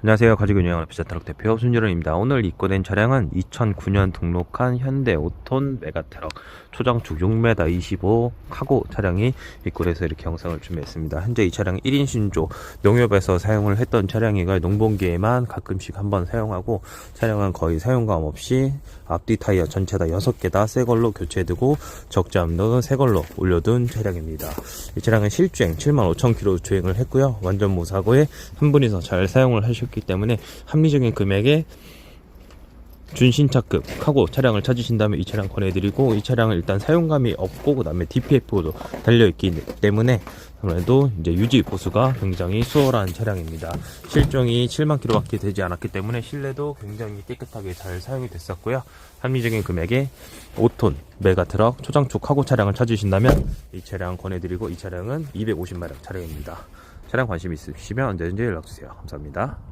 안녕하세요. 가지고 운영하는 비자트럭 대표 순유런입니다. 오늘 입고된 차량은 2009년 등록한 현대 5톤 메가트럭 초장축 6m 25 카고 차량이 입고돼서 이렇게 영상을 준비했습니다. 현재 이 차량 1인 신조 농협에서 사용을 했던 차량이가 농번기에만 가끔씩 한번 사용하고 차량은 거의 사용감 없이 앞뒤 타이어 전체 다 6개 다 새 걸로 교체되고 적재 없는 새 걸로 올려둔 차량입니다. 이 차량은 실주행 75,000km 주행을 했고요. 완전 무사고에 한 분이서 잘 사용을 하 셨기 때문에 합리적인 금액에 준신차급 카고 차량을 찾으신다면 이 차량 권해드리고 이 차량은 일단 사용감이 없고 그 다음에 DPF도 달려있기 때문에 아무래도 이제 유지 보수가 굉장히 수월한 차량입니다. 실종이 7만 킬로밖에 되지 않았기 때문에 실내도 굉장히 깨끗하게 잘 사용이 됐었고요. 합리적인 금액에 5톤 메가트럭 초장축 카고 차량을 찾으신다면 이 차량 권해드리고 이 차량은 250마력 차량입니다. 차량 관심 있으시면 언제든지 연락주세요. 감사합니다.